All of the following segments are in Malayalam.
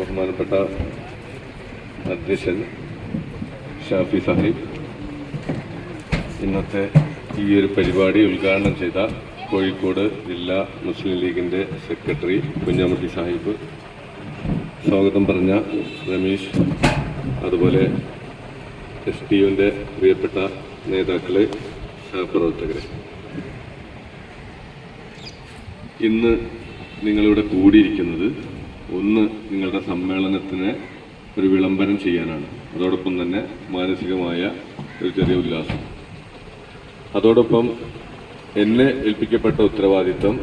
ബഹുമാനപ്പെട്ട അധ്യക്ഷൻ ഷാഫി സാഹിബ്. ഇന്നത്തെ ഈ ഒരു പരിപാടി ഉദ്ഘാടനം ചെയ്ത കോഴിക്കോട് ജില്ലാ മുസ്ലിം ലീഗിന്റെ സെക്രട്ടറി കുഞ്ഞാമുട്ടി സാഹിബ്. സ്വാഗതം പറഞ്ഞ രമേശ് അതുപോലെ എസ് ടി യുവിന്റെ പ്രിയപ്പെട്ട നേതാക്കളെ സഹപ്രവർത്തകരെ. ഇന്ന് നിങ്ങളിവിടെ കൂടിയിരിക്കുന്നത് ഒന്ന് നിങ്ങളുടെ സമ്മേളനത്തിന് ഒരു വിളംബരം ചെയ്യാനാണ്. അതോടൊപ്പം തന്നെ മാനസികമായ ഒരു ചെറിയ ഉല്ലാസം. അതോടൊപ്പം എന്നെ ഏൽപ്പിക്കപ്പെട്ട ഉത്തരവാദിത്വം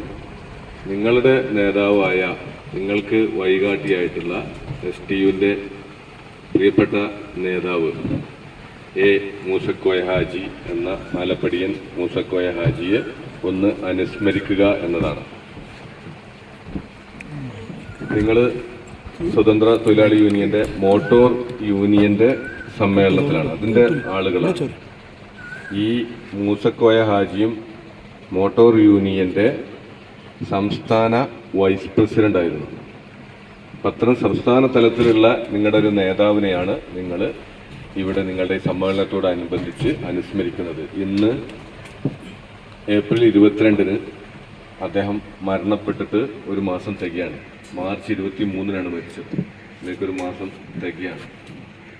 നിങ്ങളുടെ നേതാവായ നിങ്ങൾക്ക് വഴികാട്ടിയായിട്ടുള്ള എസ് ടി യുവിന്റെ പ്രിയപ്പെട്ട നേതാവ് എ മൂസക്കോയ ഹാജി എന്ന ആലപ്പടിയൻ മൂസക്കോയ ഹാജിയെ ഒന്ന് അനുസ്മരിക്കുക എന്നതാണ്. നിങ്ങൾ സ്വതന്ത്ര തൊഴിലാളി യൂണിയന്റെ മോട്ടോർ യൂണിയന്റെ സമ്മേളനത്തിലാണ്. അതിന്റെ ആളുകളാണ്. ഈ മൂസക്കോയ ഹാജിയും മോട്ടോർ യൂണിയന്റെ സംസ്ഥാന വൈസ് പ്രസിഡന്റ് ആയിരുന്നു പത്രം സംസ്ഥാന തലത്തിലുള്ള നിങ്ങളുടെ ഒരു നേതാവിനെയാണ് നിങ്ങൾ ഇവിടെ നിങ്ങളുടെ സമ്മേളനത്തോടനുബന്ധിച്ച് അനുസ്മരിക്കുന്നത്. ഇന്ന് ഏപ്രിൽ ഇരുപത്തിരണ്ടിന് അദ്ദേഹം മരണപ്പെട്ടിട്ട് ഒരു മാസം തികയാണ്. മാർച്ച് ഇരുപത്തി മൂന്നിനാണ് മരിച്ചത്. ഇതിലേക്കൊരു മാസം തികയാണ്.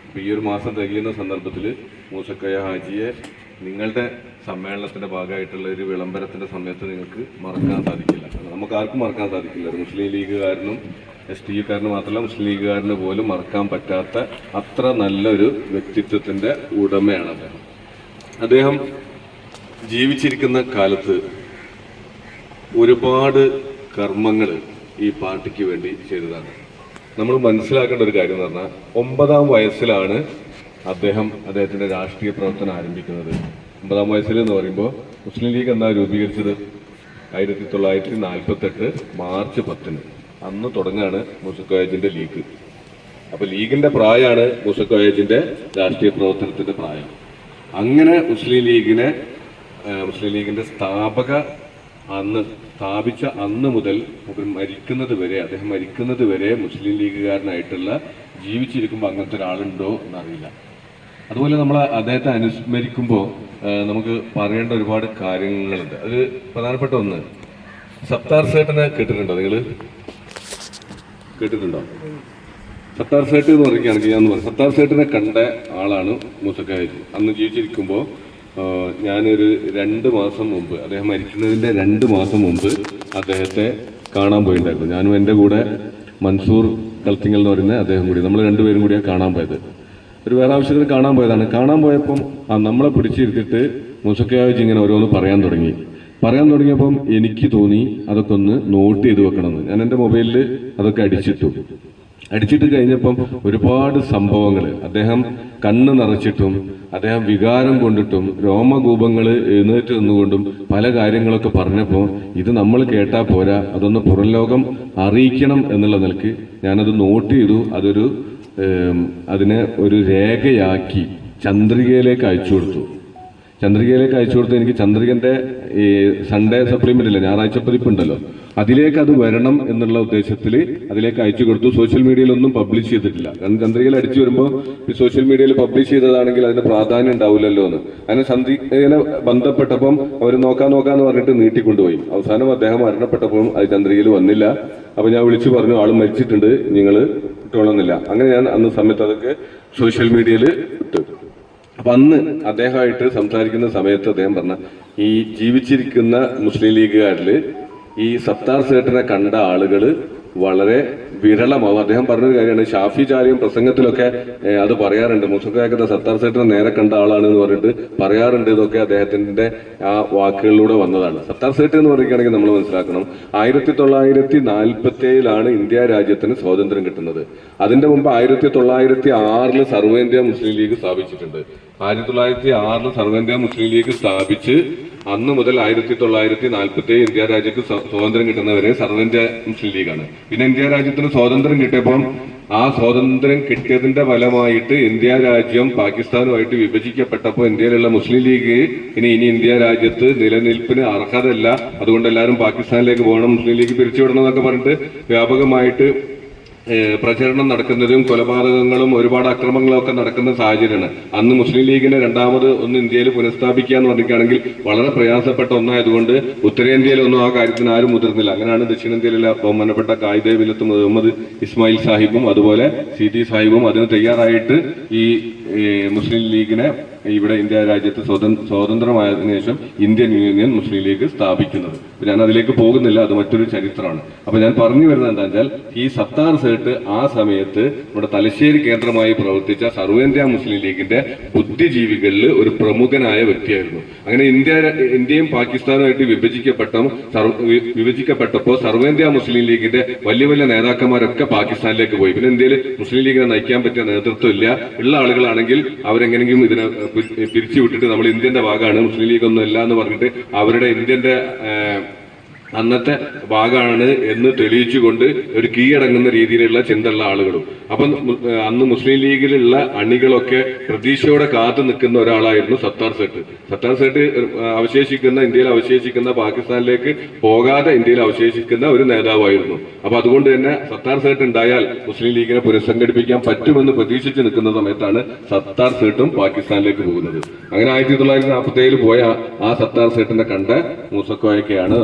അപ്പോൾ ഈ ഒരു മാസം തികയുന്ന സന്ദർഭത്തിൽ മൂസക്കയ ഹാജിയെ നിങ്ങളുടെ സമ്മേളനത്തിന്റെ ഭാഗമായിട്ടുള്ള ഒരു വിളംബരത്തിന്റെ സമയത്ത് നിങ്ങൾക്ക് മറക്കാൻ സാധിക്കില്ല. നമുക്ക് ആർക്കും മറക്കാൻ സാധിക്കില്ല. ഒരു മുസ്ലിം ലീഗുകാരനും എസ് ടി യുക്കാരന് മാത്രമല്ല മുസ്ലിം ലീഗുകാരന് പോലും മറക്കാൻ പറ്റാത്ത അത്ര നല്ലൊരു വ്യക്തിത്വത്തിന്റെ ഉടമയാണ് അദ്ദേഹം. അദ്ദേഹം ജീവിച്ചിരിക്കുന്ന കാലത്ത് ഒരുപാട് കർമ്മങ്ങൾ ഈ പാർട്ടിക്ക് വേണ്ടി ചെയ്തതാണ്. നമ്മൾ മനസ്സിലാക്കേണ്ട ഒരു കാര്യം എന്ന് പറഞ്ഞാൽ ഒമ്പതാം വയസ്സിലാണ് അദ്ദേഹം അദ്ദേഹത്തിന്റെ രാഷ്ട്രീയ പ്രവർത്തനം ആരംഭിക്കുന്നത്. ഒമ്പതാം വയസ്സിൽ എന്ന് പറയുമ്പോൾ മുസ്ലിം ലീഗ് എന്നാ രൂപീകരിച്ചത്? ആയിരത്തി തൊള്ളായിരത്തി നാൽപ്പത്തെട്ട് മാർച്ച് പത്തിന്. അന്ന് തുടങ്ങാണ് മുസക്കോയജിന്റെ ലീഗ്. അപ്പോൾ ലീഗിന്റെ പ്രായമാണ് മുസക്കോയജിന്റെ രാഷ്ട്രീയ പ്രവർത്തനത്തിന്റെ പ്രായം. അങ്ങനെ മുസ്ലിം ലീഗിനെ മുസ്ലിം ലീഗിന്റെ സ്ഥാപക അന്ന് സ്ഥാപിച്ച അന്ന് മുതൽ മരിക്കുന്നത് വരെ അദ്ദേഹം മരിക്കുന്നത് വരെ മുസ്ലിം ലീഗുകാരനായിട്ടുള്ള ജീവിച്ചിരിക്കുമ്പോൾ അങ്ങനത്തെ ഒരാളുണ്ടോ എന്നറിയില്ല. അതുപോലെ നമ്മൾ അദ്ദേഹത്തെ അനുസ്മരിക്കുമ്പോൾ നമുക്ക് പറയേണ്ട ഒരുപാട് കാര്യങ്ങളുണ്ട്. അത് പ്രധാനപ്പെട്ട ഒന്ന് സത്താർ സേട്ടനെ കേട്ടിട്ടുണ്ടോ നിങ്ങൾ കേട്ടിട്ടുണ്ടോ? സത്താർ സേട്ട് എന്ന് പറയുകയാണെങ്കിൽ ഞാൻ സത്താർ സേട്ടിനെ കണ്ട ആളാണ് മൂസക്കാരി. അന്ന് ജീവിച്ചിരിക്കുമ്പോൾ ഞാനൊരു രണ്ട് മാസം മുമ്പ് അദ്ദേഹം മരിക്കുന്നതിന്റെ രണ്ട് മാസം മുമ്പ് അദ്ദേഹത്തെ കാണാൻ പോയിട്ടുണ്ടായിരുന്നു ഞാനും എന്റെ കൂടെ മൻസൂർ കൽത്തിങ്ങൽ എന്ന് പറയുന്ന അദ്ദേഹം കൂടി നമ്മൾ രണ്ടുപേരും കൂടിയാണ് കാണാൻ പോയത്. ഒരു വേറെ ആവശ്യത്തിന് കാണാൻ പോയതാണ്. കാണാൻ പോയപ്പം ആ നമ്മളെ പിടിച്ചിരുത്തിട്ട് മുസക്കയാവിച്ച് ഇങ്ങനെ ഓരോന്ന് പറയാൻ തുടങ്ങി. പറയാൻ തുടങ്ങിയപ്പം എനിക്ക് തോന്നി അതൊക്കെ ഒന്ന് നോട്ട് ചെയ്ത് വെക്കണമെന്ന്. ഞാൻ എന്റെ മൊബൈലിൽ അതൊക്കെ അടിച്ചിട്ടു. അടിച്ചിട്ട് കഴിഞ്ഞപ്പം ഒരുപാട് സംഭവങ്ങൾ അദ്ദേഹം കണ്ണ് നിറച്ചിട്ടും അദ്ദേഹം വികാരം കൊണ്ടിട്ടും രോമകൂപങ്ങൾ എഴുന്നേറ്റ് നിന്നുകൊണ്ടും പല കാര്യങ്ങളൊക്കെ പറഞ്ഞപ്പോൾ ഇത് നമ്മൾ കേട്ടാൽ പോരാ അതൊന്ന് പുറം ലോകം അറിയിക്കണം എന്നുള്ള നിലയ്ക്ക് ഞാനത് നോട്ട് ചെയ്തു. അതൊരു അതിനെ ഒരു രേഖയാക്കി ചന്ദ്രികയിലേക്ക് അയച്ചു കൊടുത്തു. ചന്ദ്രികയിലേക്ക് അയച്ചു കൊടുത്ത് എനിക്ക് ചന്ദ്രികന്റെ ഈ സൺഡേ സപ്ലിമെന്റ് ഇല്ല ഞായറാഴ്ച പതിപ്പ് ഉണ്ടല്ലോ അതിലേക്ക് അത് വരണം എന്നുള്ള ഉദ്ദേശത്തിൽ അതിലേക്ക് അയച്ചു കൊടുത്തു. സോഷ്യൽ മീഡിയയിലൊന്നും പബ്ലിഷ് ചെയ്തിട്ടില്ല. കാരണം ചന്ദ്രികയിൽ അടിച്ചു വരുമ്പോൾ ഈ സോഷ്യൽ മീഡിയയിൽ പബ്ലിഷ് ചെയ്തതാണെങ്കിൽ അതിന് പ്രാധാന്യം ഉണ്ടാവില്ലല്ലോ എന്ന്. അങ്ങനെ ചന്ദ്രികനെ ബന്ധപ്പെട്ടപ്പം അവർ നോക്കാൻ നോക്കാന്ന് പറഞ്ഞിട്ട് നീട്ടിക്കൊണ്ടുപോയി. അവസാനം അദ്ദേഹം മരണപ്പെട്ടപ്പോൾ അത് ചന്ദ്രികയിൽ വന്നില്ല. അപ്പൊ ഞാൻ വിളിച്ചു പറഞ്ഞു ആൾ മരിച്ചിട്ടുണ്ട് നിങ്ങൾ ഇട്ടോളന്നില്ല. അങ്ങനെ ഞാൻ അന്ന് സമയത്ത് അതൊക്കെ സോഷ്യൽ മീഡിയയിൽ ഇട്ടു. അപ്പൊ അന്ന് അദ്ദേഹമായിട്ട് സംസാരിക്കുന്ന സമയത്ത് അദ്ദേഹം പറഞ്ഞ ഈ ജീവിച്ചിരിക്കുന്ന മുസ്ലിം ലീഗുകാരിൽ ഈ സത്താർ സേട്ടനെ കണ്ട ആളുകൾ വളരെ വിരളമാവും. അദ്ദേഹം പറഞ്ഞൊരു കാര്യമാണ് ഷാഫി ചാരിയും പ്രസംഗത്തിലൊക്കെ അത് പറയാറുണ്ട്. മുസ്ലിം സത്താർ സേട്ടനെ നേരെ കണ്ട ആളാണ് എന്ന് പറഞ്ഞിട്ട് പറയാറുണ്ട് ഇതൊക്കെ അദ്ദേഹത്തിന്റെ ആ വാക്കുകളിലൂടെ വന്നതാണ്. സത്താർ സേട്ട് എന്ന് പറയുകയാണെങ്കിൽ നമ്മൾ മനസ്സിലാക്കണം ആയിരത്തി തൊള്ളായിരത്തി നാൽപ്പത്തി ഏഴിലാണ് ഇന്ത്യ രാജ്യത്തിന് സ്വാതന്ത്ര്യം കിട്ടുന്നത്. അതിന്റെ മുമ്പ് ആയിരത്തി തൊള്ളായിരത്തി ആറിൽ സർവേന്ത്യ മുസ്ലിം ലീഗ് സ്ഥാപിച്ചിട്ടുണ്ട്. ആയിരത്തി തൊള്ളായിരത്തി ആറിൽ സർവേന്ത്യ മുസ്ലിം ലീഗ് സ്ഥാപിച്ച് അന്ന് മുതൽ ആയിരത്തി തൊള്ളായിരത്തി നാൽപ്പത്തി ഏഴ് ഇന്ത്യ രാജ്യത്ത് സ്വ- സ്വാതന്ത്ര്യം കിട്ടുന്നവരെ സർവേന്ത്യ മുസ്ലിം ലീഗാണ്. പിന്നെ ഇന്ത്യ രാജ്യത്തിന് സ്വാതന്ത്ര്യം കിട്ടിയപ്പോൾ ആ സ്വാതന്ത്ര്യം കിട്ടിയതിന്റെ ഫലമായിട്ട് ഇന്ത്യ രാജ്യം പാകിസ്ഥാനുമായിട്ട് വിഭജിക്കപ്പെട്ടപ്പോൾ ഇന്ത്യയിലുള്ള മുസ്ലിം ലീഗ് ഇനി ഇനി ഇന്ത്യ രാജ്യത്ത് നിലനിൽപ്പിന് അർഹതല്ല. അതുകൊണ്ട് എല്ലാവരും പാകിസ്ഥാനിലേക്ക് പോകണം മുസ്ലിം ലീഗ് പിരിച്ചുവിടണം എന്നൊക്കെ പറഞ്ഞിട്ട് വ്യാപകമായിട്ട് പ്രചരണം നടക്കുന്നതും കൊലപാതകങ്ങളും ഒരുപാട് അക്രമങ്ങളും ഒക്കെ നടക്കുന്ന സാഹചര്യമാണ്. അന്ന് മുസ്ലിം ലീഗിനെ രണ്ടാമത് ഒന്ന് ഇന്ത്യയിൽ പുനഃസ്ഥാപിക്കുക എന്ന് പറഞ്ഞിട്ടാണെങ്കിൽ വളരെ പ്രയാസപ്പെട്ട ഒന്നായതുകൊണ്ട് ഉത്തരേന്ത്യയിലൊന്നും ആ കാര്യത്തിന് ആരും മുതിർന്നില്ല. അങ്ങനെയാണ് ദക്ഷിണേന്ത്യയിലെ ബഹുമാനപ്പെട്ട കായിദേ വിലത്ത് മുഹമ്മദ് ഇസ്മായിൽ സാഹിബും അതുപോലെ സി സാഹിബും അതിന് തയ്യാറായിട്ട് ഈ മുസ്ലിം ലീഗിനെ ഇവിടെ ഇന്ത്യ രാജ്യത്ത് സ്വതന്ത്രമായതിനു ശേഷം ഇന്ത്യൻ യൂണിയൻ മുസ്ലിം ലീഗ് സ്ഥാപിക്കുന്നത് ഞാൻ അതിലേക്ക് പോകുന്നില്ല അത് മറ്റൊരു ചരിത്രമാണ്. അപ്പൊ ഞാൻ പറഞ്ഞു വരുന്നത് എന്താ വെച്ചാൽ ഈ സത്താർ സേട്ട് ആ സമയത്ത് നമ്മുടെ തലശ്ശേരി കേന്ദ്രമായി പ്രവർത്തിച്ച സർവേന്ത്യ മുസ്ലിം ലീഗിന്റെ ബുദ്ധിജീവികളിൽ ഒരു പ്രമുഖനായ വ്യക്തിയായിരുന്നു. അങ്ങനെ ഇന്ത്യ ഇന്ത്യയും പാകിസ്ഥാനുമായിട്ട് വിഭജിക്കപ്പെട്ട വിഭജിക്കപ്പെട്ടപ്പോൾ സർവേന്ത്യ മുസ്ലിം ലീഗിന്റെ വലിയ വലിയ നേതാക്കന്മാരൊക്കെ പാകിസ്ഥാനിലേക്ക് പോയി. പിന്നെ ഇന്ത്യയിൽ മുസ്ലിം ലീഗിനെ നയിക്കാൻ പറ്റിയ നേതൃത്വം ഇല്ല. ഉള്ള ആളുകളാണെങ്കിൽ അവരെങ്ങനെങ്കിലും ഇതിനെ പിരിച്ചു വിട്ടിട്ട് നമ്മൾ ഇന്ത്യന്റെ ഭാഗമാണ് മുസ്ലിം ലീഗ് ഒന്നും അല്ല എന്ന് പറഞ്ഞിട്ട് അവരുടെ ഇന്ത്യന്റെ അന്നത്തെ ഭാഗമാണ് എന്ന് തെളിയിച്ചുകൊണ്ട് ഒരു കീഴടങ്ങുന്ന രീതിയിലുള്ള ചിന്തയുള്ള ആളുകളും. അപ്പം അന്ന് മുസ്ലിം ലീഗിലുള്ള അണികളൊക്കെ പ്രതീക്ഷയോടെ കാത്തു നിൽക്കുന്ന ഒരാളായിരുന്നു സത്താർ സെട്ട്. സത്താർ സെട്ട് അവശേഷിക്കുന്ന ഇന്ത്യയിൽ അവശേഷിക്കുന്ന പാകിസ്ഥാനിലേക്ക് പോകാതെ ഇന്ത്യയിൽ അവശേഷിക്കുന്ന ഒരു നേതാവായിരുന്നു. അപ്പൊ അതുകൊണ്ട് തന്നെ സത്താർ സെട്ട് ഉണ്ടായാൽ മുസ്ലിം ലീഗിനെ പുനഃസംഘടിപ്പിക്കാൻ പറ്റുമെന്ന് പ്രതീക്ഷിച്ച് നിൽക്കുന്ന സമയത്താണ് സത്താർ സെട്ടും പാകിസ്ഥാനിലേക്ക് പോകുന്നത്. അങ്ങനെ ആയിരത്തി തൊള്ളായിരത്തി നാൽപ്പത്തി ഏഴിൽ പോയ ആ സത്താർ സേട്ടിനെ കണ്ട മൂസക്കോയൊക്കെയാണ്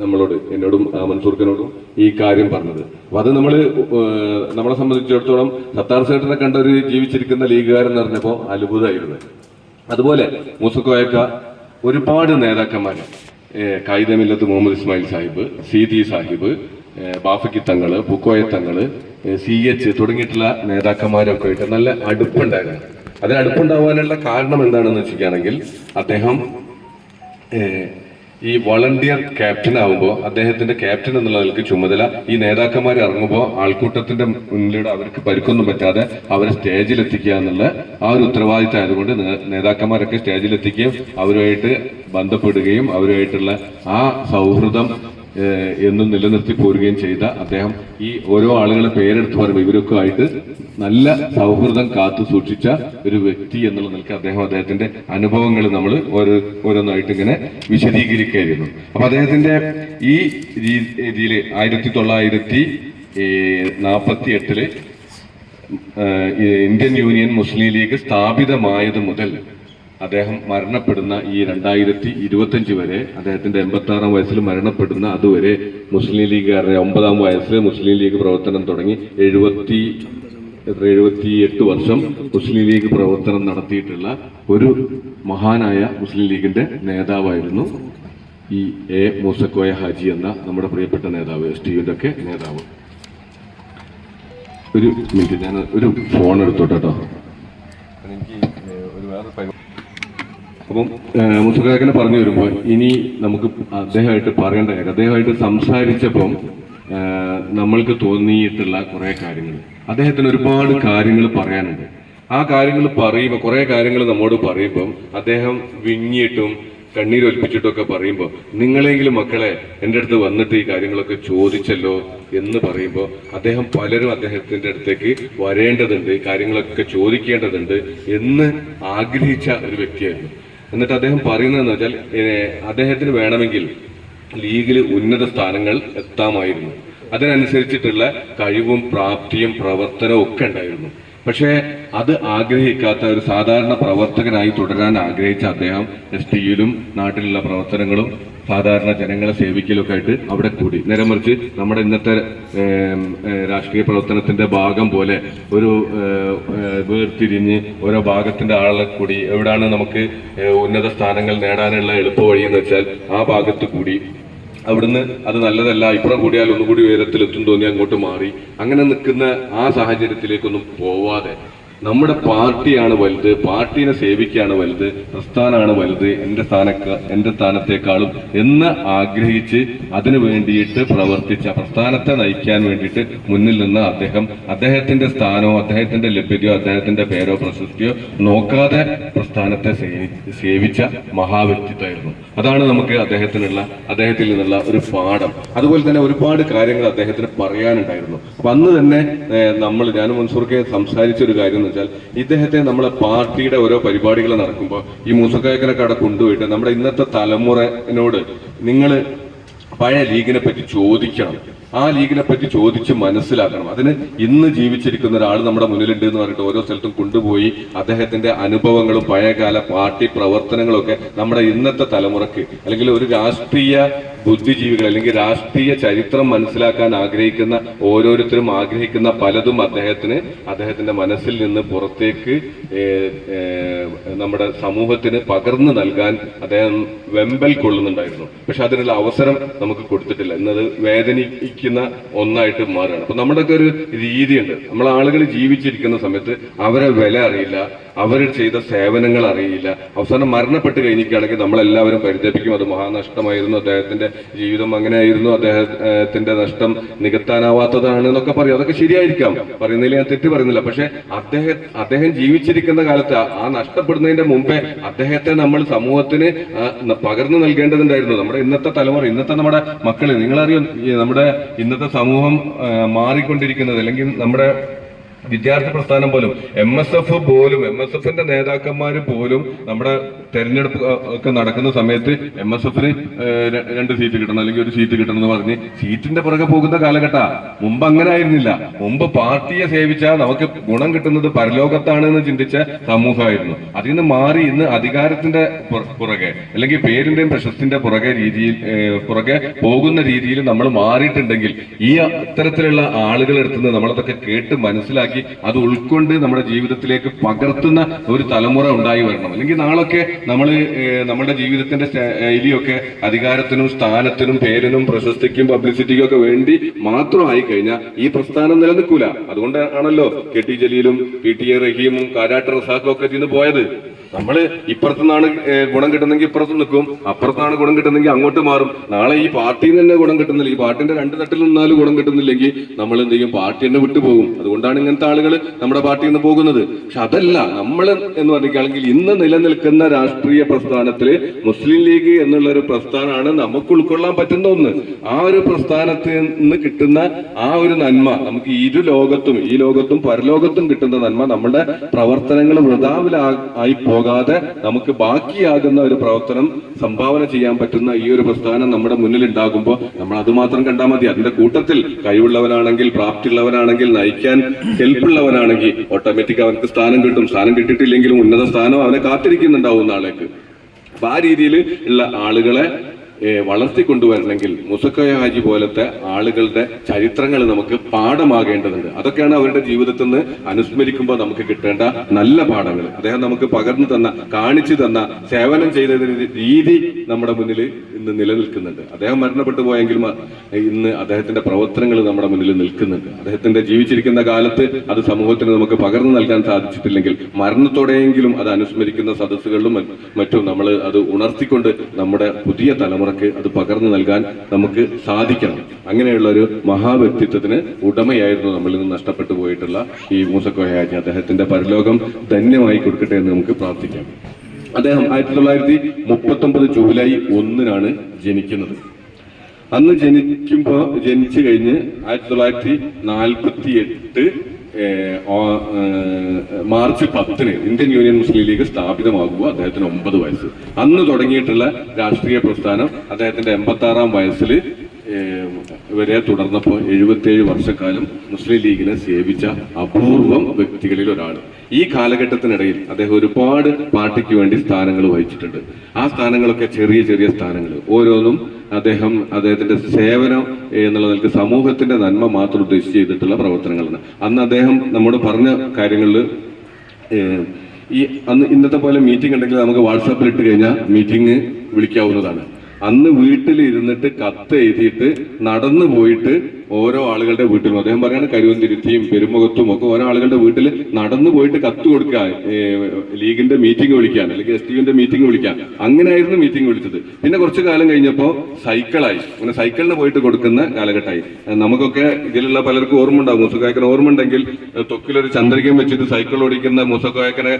നമ്മളോട് എന്നോടും മൻസൂർക്കനോടും ഈ കാര്യം പറഞ്ഞത്. അപ്പൊ അത് നമ്മൾ നമ്മളെ സംബന്ധിച്ചിടത്തോളം സത്താർ സേട്ടിനെ കണ്ട ഒരു ജീവിച്ചിരിക്കുന്ന ലീഗുകാരൻ എന്ന് പറഞ്ഞപ്പോ അത്ഭുതമായിരുന്നു. അതുപോലെ മൂസക്കോയക്ക ഒരുപാട് നേതാക്കന്മാർ കായികമില്ലത്ത് മുഹമ്മദ് ഇസ്മായിൽ സാഹിബ് സീതി സാഹിബ് ബാഫക്കി തങ്ങൾ പുക്കോയ തങ്ങൾ സി എച്ച് തുടങ്ങിയിട്ടുള്ള നേതാക്കന്മാരൊക്കെ ആയിട്ട് നല്ല അടുപ്പുണ്ടായിരുന്നു. അതിന് അടുപ്പുണ്ടാവാനുള്ള കാരണം എന്താണെന്ന് വെച്ചിരിക്കുകയാണെങ്കിൽ അദ്ദേഹം ഈ വളണ്ടിയർ ക്യാപ്റ്റൻ ആവുമ്പോൾ അദ്ദേഹത്തിന്റെ ക്യാപ്റ്റൻ എന്നുള്ള നിലയ്ക്ക് ചുമതല ഈ നേതാക്കന്മാർ ഇറങ്ങുമ്പോൾ ആൾക്കൂട്ടത്തിന്റെ മുന്നിലൂടെ അവർക്ക് പരിക്കൊന്നും പറ്റാതെ അവരെ സ്റ്റേജിലെത്തിക്കുക എന്നുള്ള ആ ഒരു ഉത്തരവാദിത്തം ആയതുകൊണ്ട് നേതാക്കന്മാരൊക്കെ സ്റ്റേജിലെത്തിക്കുകയും അവരുമായിട്ട് ബന്ധപ്പെടുകയും അവരുമായിട്ടുള്ള ആ സൗഹൃദം എന്നും നിലനിർത്തി പോരുകയും ചെയ്ത അദ്ദേഹം ഈ ഓരോ ആളുകളെ പേരെടുത്ത് പറയുമ്പോൾ ഇവരൊക്കെ ആയിട്ട് നല്ല സൗഹൃദം കാത്തു സൂക്ഷിച്ച ഒരു വ്യക്തി എന്നുള്ള നിലയ്ക്ക് അദ്ദേഹം അദ്ദേഹത്തിന്റെ അനുഭവങ്ങൾ നമ്മൾ ഓരോ ഓരോന്നായിട്ട് ഇങ്ങനെ വിശദീകരിക്കുകയായിരുന്നു. അപ്പൊ അദ്ദേഹത്തിന്റെ ഈ രീതിയിൽ ആയിരത്തി തൊള്ളായിരത്തി നാൽപ്പത്തി എട്ടിൽ ഇന്ത്യൻ യൂണിയൻ മുസ്ലിം ലീഗ് സ്ഥാപിതമായത് മുതൽ അദ്ദേഹം മരണപ്പെടുന്ന ഈ രണ്ടായിരത്തി ഇരുപത്തഞ്ച് വരെ അദ്ദേഹത്തിന്റെ എൺപത്തി ആറാം വയസ്സിൽ മരണപ്പെടുന്ന അതുവരെ മുസ്ലിം ലീഗുകാരുടെ ഒമ്പതാം വയസ്സിൽ മുസ്ലിം ലീഗ് പ്രവർത്തനം തുടങ്ങി. എഴുപത്തി എഴുപത്തി എട്ട് വർഷം മുസ്ലിം ലീഗ് പ്രവർത്തനം നടത്തിയിട്ടുള്ള ഒരു മഹാനായ മുസ്ലിം ലീഗിന്റെ നേതാവായിരുന്നു ഈ എ മൂസക്കോയ ഹാജി എന്ന നമ്മുടെ പ്രിയപ്പെട്ട നേതാവ് എസ് ടിയുടെ ഒക്കെ നേതാവ്. ഒരു മിനിറ്റ് ഞാൻ ഒരു ഫോൺ എടുത്തോട്ടെ എനിക്ക് അപ്പം മുത്തുകാക്കനെ പറഞ്ഞു വരുമ്പോൾ ഇനി നമുക്ക് അദ്ദേഹമായിട്ട് പറയേണ്ട കാര്യം അദ്ദേഹമായിട്ട് സംസാരിച്ചപ്പം നമ്മൾക്ക് തോന്നിയിട്ടുള്ള കുറേ കാര്യങ്ങൾ. അദ്ദേഹത്തിന് ഒരുപാട് കാര്യങ്ങൾ പറയാനുണ്ട്. ആ കാര്യങ്ങൾ പറയുമ്പോൾ കുറേ കാര്യങ്ങൾ നമ്മോട് പറയുമ്പം അദ്ദേഹം വിങ്ങിയിട്ടും കണ്ണീരൊലിപ്പിച്ചിട്ടൊക്കെ പറയുമ്പോൾ നിങ്ങളെങ്കിലും മക്കളെ എന്റെ അടുത്ത് വന്നിട്ട് ഈ കാര്യങ്ങളൊക്കെ ചോദിച്ചല്ലോ എന്ന് പറയുമ്പോൾ അദ്ദേഹം പലരും അദ്ദേഹത്തിന്റെ അടുത്തേക്ക് വരേണ്ടതുണ്ട് ഈ കാര്യങ്ങളൊക്കെ ചോദിക്കേണ്ടതുണ്ട് എന്ന് ആഗ്രഹിച്ച ഒരു വ്യക്തിയായിരുന്നു. എന്നിട്ട് അദ്ദേഹം പറയുന്നതെന്ന് വെച്ചാൽ അദ്ദേഹത്തിന് വേണമെങ്കിൽ ലീഗിൽ ഉന്നത സ്ഥാനങ്ങൾ എത്താമായിരുന്നു. അതിനനുസരിച്ചിട്ടുള്ള കഴിവും പ്രാപ്തിയും പ്രവർത്തനവും ഒക്കെ ഉണ്ടായിരുന്നു. പക്ഷേ അത് ആഗ്രഹിക്കാത്ത ഒരു സാധാരണ പ്രവർത്തകനായി തുടരാൻ ആഗ്രഹിച്ച അദ്ദേഹം എസ് ടിയിലും നാട്ടിലുള്ള പ്രവർത്തനങ്ങളും സാധാരണ ജനങ്ങളെ സേവിക്കലൊക്കെ ആയിട്ട് അവിടെ കൂടി. നേരെ മറിച്ച് നമ്മുടെ ഇന്നത്തെ രാഷ്ട്രീയ പ്രവർത്തനത്തിന്റെ ഭാഗം പോലെ ഒരു വേർതിരിഞ്ഞ് ഓരോ ഭാഗത്തിന്റെ ആളെ കൂടി എവിടെയാണ് നമുക്ക് ഉന്നത സ്ഥാനങ്ങൾ നേടാനുള്ള എളുപ്പ വഴി എന്ന് വെച്ചാൽ ആ ഭാഗത്ത് കൂടി അവിടുന്ന് അത് നല്ലതല്ല ഇപ്പുറം കൂടിയാൽ ഒന്നുകൂടി ഉയരത്തിലെത്തും തോന്നി അങ്ങോട്ട് മാറി. അങ്ങനെ നിൽക്കുന്ന ആ സാഹചര്യത്തിലേക്കൊന്നും പോവാതെ നമ്മുടെ പാർട്ടിയാണ് വലുത് പാർട്ടിയെ സേവിക്കുകയാണ് വലുത് പ്രസ്ഥാനമാണ് വലുത് എന്റെ സ്ഥാനക്ക എന്റെ സ്ഥാനത്തെക്കാളും എന്ന് ആഗ്രഹിച്ച് അതിനു വേണ്ടിയിട്ട് പ്രവർത്തിച്ച പ്രസ്ഥാനത്തെ നയിക്കാൻ വേണ്ടിയിട്ട് മുന്നിൽ നിന്ന് അദ്ദേഹം അദ്ദേഹത്തിന്റെ സ്ഥാനമോ അദ്ദേഹത്തിന്റെ ലഭ്യതയോ അദ്ദേഹത്തിന്റെ പേരോ പ്രശസ്തിയോ നോക്കാതെ പ്രസ്ഥാനത്തെ സേവി- സേവിച്ച മഹാവ്യക്തിത്വമായിരുന്നു. അതാണ് നമുക്ക് അദ്ദേഹത്തിനുള്ള അദ്ദേഹത്തിൽ നിന്നുള്ള ഒരു പാഠം. അതുപോലെ തന്നെ ഒരുപാട് കാര്യങ്ങൾ അദ്ദേഹത്തിന് പറയാനുണ്ടായിരുന്നു. അപ്പൊ അന്ന് തന്നെ നമ്മൾ ഞാൻ മുൻസൂർക്കെ സംസാരിച്ച ഒരു കാര്യം എന്ന് വെച്ചാൽ ഇദ്ദേഹത്തെ നമ്മളെ പാർട്ടിയുടെ ഓരോ പരിപാടികൾ നടക്കുമ്പോൾ ഈ മൂസക്കായക്കനൊക്കെ അവിടെ കൊണ്ടുപോയിട്ട് നമ്മുടെ ഇന്നത്തെ തലമുറനോട് നിങ്ങൾ പഴയ ലീഗിനെ പറ്റി ചോദിക്കണം. ആ ലീഗിനെ പറ്റി ചോദിച്ച് മനസ്സിലാക്കണം. അതിന് ഇന്ന് ജീവിച്ചിരിക്കുന്ന ഒരാൾ നമ്മുടെ മുന്നിലുണ്ട് എന്ന് പറഞ്ഞിട്ട് ഓരോ സ്ഥലത്തും കൊണ്ടുപോയി അദ്ദേഹത്തിന്റെ അനുഭവങ്ങളും പഴയകാല പാർട്ടി പ്രവർത്തനങ്ങളൊക്കെ നമ്മുടെ ഇന്നത്തെ തലമുറയ്ക്ക് അല്ലെങ്കിൽ ഒരു രാഷ്ട്രീയ ബുദ്ധിജീവികൾ അല്ലെങ്കിൽ രാഷ്ട്രീയ ചരിത്രം മനസ്സിലാക്കാൻ ആഗ്രഹിക്കുന്ന ഓരോരുത്തരും ആഗ്രഹിക്കുന്ന പലതും അദ്ദേഹത്തിന് അദ്ദേഹത്തിന്റെ മനസ്സിൽ നിന്ന് പുറത്തേക്ക് നമ്മുടെ സമൂഹത്തിന് പകർന്നു നൽകാൻ അദ്ദേഹം വെമ്പൽ കൊള്ളുന്നുണ്ടായിരുന്നു. പക്ഷെ അതിനുള്ള അവസരം നമുക്ക് കൊടുത്തിട്ടില്ല. എന്നത് വേദനിക്കുന്ന ഒന്നായിട്ട് മാറുകയാണ്. അപ്പൊ നമ്മുടെയൊക്കെ ഒരു രീതിയുണ്ട് നമ്മൾ ആളുകൾ ജീവിച്ചിരിക്കുന്ന സമയത്ത് അവരെ വില അറിയില്ല അവർ ചെയ്ത സേവനങ്ങൾ അറിയില്ല. അവസാനം മരണപ്പെട്ട് കഴിഞ്ഞിരിക്കുകയാണെങ്കിൽ നമ്മളെല്ലാവരും പരിതപിക്കും. അത് മഹാനഷ്ടമായിരുന്നു. അദ്ദേഹത്തിന്റെ ജീവിതം അങ്ങനെയായിരുന്നു. അദ്ദേഹത്തിന്റെ നഷ്ടം നികത്താനാവാത്തതാണ് എന്നൊക്കെ പറയും. അതൊക്കെ ശരിയായിരിക്കാം. പറയുന്നതിൽ ഞാൻ തെറ്റ് പറയുന്നില്ല. പക്ഷെ അദ്ദേഹം അദ്ദേഹം ജീവിച്ചിരിക്കുന്ന കാലത്ത് ആ- നഷ്ടപ്പെടുന്നതിന്റെ മുമ്പേ അദ്ദേഹത്തെ നമ്മൾ സമൂഹത്തിന് പകർന്നു നൽകേണ്ടതുണ്ടായിരുന്നു. നമ്മുടെ ഇന്നത്തെ തലമുറ ഇന്നത്തെ നമ്മുടെ മക്കൾ നിങ്ങളറിയോ നമ്മുടെ ഇന്നത്തെ സമൂഹം മാറിക്കൊണ്ടിരിക്കുന്നത് അല്ലെങ്കിൽ നമ്മുടെ വിദ്യാർത്ഥി പ്രസ്ഥാനം പോലും എം എസ് എഫ് പോലും എം എസ് എഫിന്റെ നേതാക്കന്മാർ പോലും നമ്മുടെ തെരഞ്ഞെടുപ്പ് ഒക്കെ നടക്കുന്ന സമയത്ത് എം എസ് എഫിന് രണ്ട് സീറ്റ് കിട്ടണം അല്ലെങ്കിൽ ഒരു സീറ്റ് കിട്ടണം എന്ന് പറഞ്ഞ് സീറ്റിന്റെ പുറകെ പോകുന്ന കാലഘട്ട. മുമ്പ് അങ്ങനെ ആയിരുന്നില്ല. മുമ്പ് പാർട്ടിയെ സേവിച്ചാൽ നമുക്ക് ഗുണം കിട്ടുന്നത് പരലോകത്താണ് എന്ന് ചിന്തിച്ച സമൂഹമായിരുന്നു. അതിൽ നിന്ന് മാറി ഇന്ന് അധികാരത്തിന്റെ പുറകെ അല്ലെങ്കിൽ പേരിന്റെയും പ്രശസ്തിന്റെ പുറകെ രീതിയിൽ പുറകെ പോകുന്ന രീതിയിൽ നമ്മൾ മാറിയിട്ടുണ്ടെങ്കിൽ ഈ അത്തരത്തിലുള്ള ആളുകളെടുത്ത് നിന്ന് നമ്മളതൊക്കെ കേട്ട് മനസ്സിലാക്കി അത് ഉൾക്കൊണ്ട് നമ്മുടെ ജീവിതത്തിലേക്ക് പകർത്തുന്ന ഒരു തലമുറ ഉണ്ടായി വരണം. അല്ലെങ്കിൽ നാളൊക്കെ നമ്മൾ നമ്മുടെ ജീവിതത്തിന്റെ ശൈലിയൊക്കെ അധികാരത്തിനും സ്ഥാനത്തിനും പേരിനും പ്രശസ്തിക്കും പബ്ലിസിറ്റിക്കും ഒക്കെ വേണ്ടി മാത്രമായി കഴിഞ്ഞാൽ ഈ പ്രസ്ഥാനം നിലനിൽക്കൂല. അതുകൊണ്ടാണല്ലോ കെ ടി ജലീലും പി ടി എ റഹീമും കാരാട്ട് റസാഖും ഒക്കെ ചെന്ന് പോയത്. നമ്മൾ ഇപ്പുറത്തുനിന്നാണ് ഗുണം കിട്ടുന്നെങ്കിൽ ഇപ്പുറത്ത് നിൽക്കും അപ്പുറത്താണ് ഗുണം കിട്ടുന്നെങ്കിൽ അങ്ങോട്ട് മാറും. നാളെ ഈ പാർട്ടിയിൽ തന്നെ ഗുണം കിട്ടുന്നില്ല. ഈ പാർട്ടിന്റെ രണ്ട് തട്ടിൽ നിന്നാലും ഗുണം കിട്ടുന്നില്ലെങ്കിൽ നമ്മൾ എന്ത് ചെയ്യും? പാർട്ടി തന്നെ വിട്ടുപോകും. അതുകൊണ്ടാണ് ഇങ്ങനത്തെ ആളുകൾ നമ്മുടെ പാർട്ടിയിൽ നിന്ന് പോകുന്നത്. പക്ഷെ അതല്ല നമ്മൾ എന്ന് പറയുകയാണെങ്കിൽ ഇന്ന് നിലനിൽക്കുന്ന രാഷ്ട്രീയ പ്രസ്ഥാനത്തിൽ മുസ്ലിം ലീഗ് എന്നുള്ള ഒരു പ്രസ്ഥാനമാണ് നമുക്ക് ഉൾക്കൊള്ളാൻ പറ്റുന്ന ഒന്ന്. ആ ഒരു പ്രസ്ഥാനത്തിൽ നിന്ന് കിട്ടുന്ന ആ ഒരു നന്മ നമുക്ക് ഇരു ലോകത്തും ഈ ലോകത്തും പരലോകത്തും കിട്ടുന്ന നന്മ നമ്മുടെ പ്രവർത്തനങ്ങൾ വൃതാവിലായി പോകാതെ നമുക്ക് ബാക്കിയാകുന്ന ഒരു പ്രവർത്തനം സംഭാവന ചെയ്യാൻ പറ്റുന്ന ഈ ഒരു പ്രസ്ഥാനം നമ്മുടെ മുന്നിൽ ഉണ്ടാകുമ്പോൾ നമ്മൾ അത് മാത്രം കണ്ടാൽ മതി. അതിന്റെ കൂട്ടത്തിൽ കഴിവുള്ളവനാണെങ്കിൽ പ്രാപ്തിയുള്ളവനാണെങ്കിൽ നയിക്കാൻ ഹെൽപ്പുള്ളവനാണെങ്കിൽ ഓട്ടോമാറ്റിക് അവർക്ക് സ്ഥാനം കിട്ടും. സ്ഥാനം കിട്ടിയിട്ടില്ലെങ്കിലും ഉന്നത സ്ഥാനം അവനെ കാത്തിരിക്കുന്നുണ്ടാവും നാളേക്ക്. അപ്പൊ ആ രീതിയിൽ ഉള്ള ആളുകളെ വളർത്തിക്കൊണ്ടുവരണമെങ്കിൽ മുസക്കയ ഹാജി പോലത്തെ ആളുകളുടെ ചരിത്രങ്ങൾ നമുക്ക് പാഠമാകേണ്ടതുണ്ട്. അതൊക്കെയാണ് അവരുടെ ജീവിതത്തിൽ നിന്ന് അനുസ്മരിക്കുമ്പോൾ നമുക്ക് കിട്ടേണ്ട നല്ല പാഠങ്ങൾ. അദ്ദേഹം നമുക്ക് പകർന്നു തന്ന കാണിച്ചു തന്ന സേവനം ചെയ്ത രീതി നമ്മുടെ മുന്നിൽ ഇന്ന് നിലനിൽക്കുന്നുണ്ട്. അദ്ദേഹം മരണപ്പെട്ടു പോയെങ്കിലും ഇന്ന് അദ്ദേഹത്തിന്റെ പ്രവർത്തനങ്ങൾ നമ്മുടെ മുന്നിൽ നിൽക്കുന്നുണ്ട്. അദ്ദേഹത്തിന്റെ ജീവിച്ചിരിക്കുന്ന കാലത്ത് അത് സമൂഹത്തിന് നമുക്ക് പകർന്നു നൽകാൻ സാധിച്ചിട്ടില്ലെങ്കിൽ മരണത്തോടെയെങ്കിലും അത് അനുസ്മരിക്കുന്ന സദസ്സുകളിലും മറ്റും നമ്മൾ അത് ഉണർത്തിക്കൊണ്ട് നമ്മുടെ പുതിയ തലമുറയ്ക്ക് അത് പകർന്നു നൽകാൻ നമുക്ക് സാധിക്കണം. അങ്ങനെയുള്ള ഒരു മഹാവ്യക്തിത്വത്തിന് ഉടമയായിരുന്നു നമ്മളിൽ നിന്ന് നഷ്ടപ്പെട്ടു പോയിട്ടുള്ള ഈ മൂസക്കോയാജി അദ്ദേഹത്തിന്റെ പരലോകം ധന്യമായി കൊടുക്കട്ടെ എന്ന് നമുക്ക് പ്രാർത്ഥിക്കാം. അദ്ദേഹം ആയിരത്തി തൊള്ളായിരത്തി മുപ്പത്തി ഒമ്പത് ജൂലൈ ഒന്നിനാണ് ജനിക്കുന്നത്. അന്ന് ജനിക്കുമ്പോൾ ജനിച്ചു കഴിഞ്ഞ് ആയിരത്തി തൊള്ളായിരത്തി നാൽപ്പത്തി എട്ട് മാർച്ച് പത്തിന് ഇന്ത്യൻ യൂണിയൻ മുസ്ലിം ലീഗ് സ്ഥാപിതമാകുമ്പോൾ അദ്ദേഹത്തിന് ഒമ്പത് വയസ്സ്. അന്ന് തുടങ്ങിയിട്ടുള്ള രാഷ്ട്രീയ പ്രസ്ഥാനം അദ്ദേഹത്തിന്റെ എൺപത്തി ആറാം വയസ്സിൽ വരെ തുടർന്നപ്പോൾ എഴുപത്തിയേഴ് വർഷക്കാലം മുസ്ലിം ലീഗിനെ സേവിച്ച അപൂർവം വ്യക്തികളിൽ ഒരാൾ ഈ കാലഘട്ടത്തിനിടയിൽ അദ്ദേഹം ഒരുപാട് പാർട്ടിക്ക് വേണ്ടി സ്ഥാനങ്ങൾ വഹിച്ചിട്ടുണ്ട്. ആ സ്ഥാനങ്ങളൊക്കെ ചെറിയ ചെറിയ സ്ഥാനങ്ങൾ. ഓരോന്നും അദ്ദേഹം അദ്ദേഹത്തിന്റെ സേവനം എന്നുള്ള നിലയ്ക്ക് സമൂഹത്തിന്റെ നന്മ മാത്രം ഉദ്ദേശിച്ച് ചെയ്തിട്ടുള്ള പ്രവർത്തനങ്ങളാണ്. അന്ന് അദ്ദേഹം നമ്മോട് പറഞ്ഞ കാര്യങ്ങളിൽ ഈ അന്ന് ഇന്നത്തെ പോലെ മീറ്റിംഗ് ഉണ്ടെങ്കിൽ നമുക്ക് വാട്സാപ്പിൽ ഇട്ട് കഴിഞ്ഞാൽ മീറ്റിംഗ് വിളിക്കാവുന്നതാണ്. അന്ന് വീട്ടിൽ ഇരുന്നിട്ട് കത്ത് എഴുതിയിട്ട് നടന്നു പോയിട്ട് ഓരോ ആളുകളുടെ വീട്ടിലും. അദ്ദേഹം പറയാണ് കരുവന്തിരുത്തിയും പെരുമുഖത്തും ഒക്കെ ഓരോ ആളുകളുടെ വീട്ടിൽ നടന്നു പോയിട്ട് കത്ത് കൊടുക്കുക ലീഗിന്റെ മീറ്റിംഗ് വിളിക്കാൻ അല്ലെങ്കിൽ എസ് ടിവിന്റെ മീറ്റിംഗ് വിളിക്കാൻ. അങ്ങനെയായിരുന്നു മീറ്റിംഗ് വിളിച്ചത്. പിന്നെ കുറച്ചു കാലം കഴിഞ്ഞപ്പോൾ സൈക്കിളായി. അങ്ങനെ സൈക്കിളിന് പോയിട്ട് കൊടുക്കുന്ന കാലഘട്ടമായി. നമുക്കൊക്കെ ഇതിലുള്ള പലർക്കും ഓർമ്മ ഉണ്ടാവും മുസക്കായക്കന് ഓർമ്മ ഉണ്ടെങ്കിൽ തൊക്കിലൊരു ചന്ദ്രികയും വെച്ചിട്ട് സൈക്കിൾ ഓടിക്കുന്ന മുസക്കായക്കനെ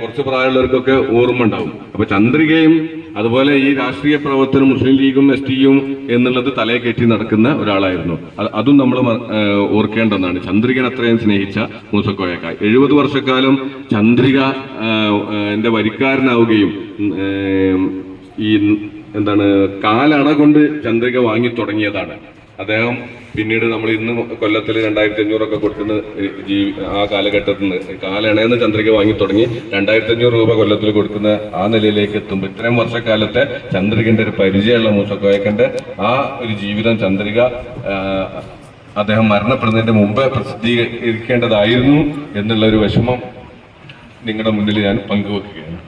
കുറച്ച് പ്രായമുള്ളവർക്കൊക്കെ ഓർമ്മ ഉണ്ടാവും അപ്പൊ ചന്ദ്രികയും അതുപോലെ ഈ രാഷ്ട്രീയ പ്രവർത്തനം മുസ്ലിം ലീഗും എസ് ടിയും എന്നുള്ളത് തലയെ കെട്ടി നടക്കുന്ന ഒരാളായിരുന്നു. അത് നമ്മൾ ഓർക്കേണ്ടതാണ്. ചന്ദ്രികൻ അത്രയും സ്നേഹിച്ച മൂസക്കോയക്ക. എഴുപത് വർഷക്കാലം ചന്ദ്രിക എന്റെ വരിക്കാരനാവുകയും ഈ എന്താണ് കാലണ കൊണ്ട് ചന്ദ്രിക വാങ്ങി തുടങ്ങിയതാണ്. അദ്ദേഹം പിന്നീട് നമ്മൾ ഇന്ന് കൊല്ലത്തിൽ രണ്ടായിരത്തി അഞ്ഞൂറൊക്കെ കൊടുക്കുന്ന ജീവി ആ കാലഘട്ടത്തിൽ നിന്ന് കാലണയെന്ന് ചന്ദ്രിക വാങ്ങി തുടങ്ങി രണ്ടായിരത്തി അഞ്ഞൂറ് രൂപ കൊല്ലത്തിൽ കൊടുക്കുന്ന ആ നിലയിലേക്ക് എത്തുമ്പോൾ ഇത്രയും വർഷക്കാലത്തെ ചന്ദ്രികന്റെ ഒരു പരിചയമുള്ള മൂസക്കോയക്കന്റെ ആ ഒരു ജീവിതം ചന്ദ്രിക അദ്ദേഹം മരണപ്പെടുന്നതിന്റെ മുമ്പ് പ്രസിദ്ധീകരിക്കേണ്ടതായിരുന്നു എന്നുള്ള ഒരു വിഷമം നിങ്ങളുടെ മുന്നിൽ ഞാൻ പങ്കുവെക്കുകയാണ്.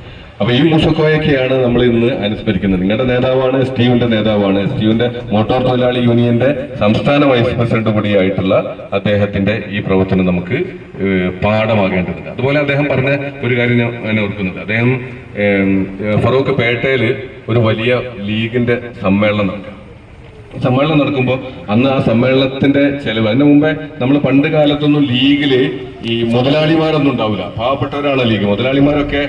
അപ്പൊ ഈ മുഷക്കോയൊക്കെയാണ് നമ്മൾ ഇന്ന് അനുസ്മരിക്കുന്നത്. നിങ്ങളുടെ നേതാവാണ് സ്റ്റീവിന്റെ നേതാവാണ്. സ്റ്റീവിന്റെ മോട്ടോർ തൊഴിലാളി യൂണിയന്റെ സംസ്ഥാന വൈസ് പ്രസിഡന്റ് കൂടിയായിട്ടുള്ള അദ്ദേഹത്തിന്റെ ഈ പ്രവർത്തനം നമുക്ക് പാഠമാകേണ്ടതുണ്ട്. അതുപോലെ അദ്ദേഹം പറഞ്ഞ ഒരു കാര്യം ഞാൻ ഓർക്കുന്നത് അദ്ദേഹം ഫറൂഖ് പേട്ടയിൽ ഒരു വലിയ ലീഗിന്റെ സമ്മേളനം സമ്മേളനം നടക്കുമ്പോൾ അന്ന് ആ സമ്മേളനത്തിന്റെ ചെലവ്. അതിന് മുമ്പേ നമ്മൾ പണ്ട് കാലത്തൊന്നും ലീഗിൽ ഈ മുതലാളിമാരൊന്നും ഉണ്ടാവില്ല പാവപ്പെട്ടവരാണ് ലീഗ്. മുതലാളിമാരൊക്കെ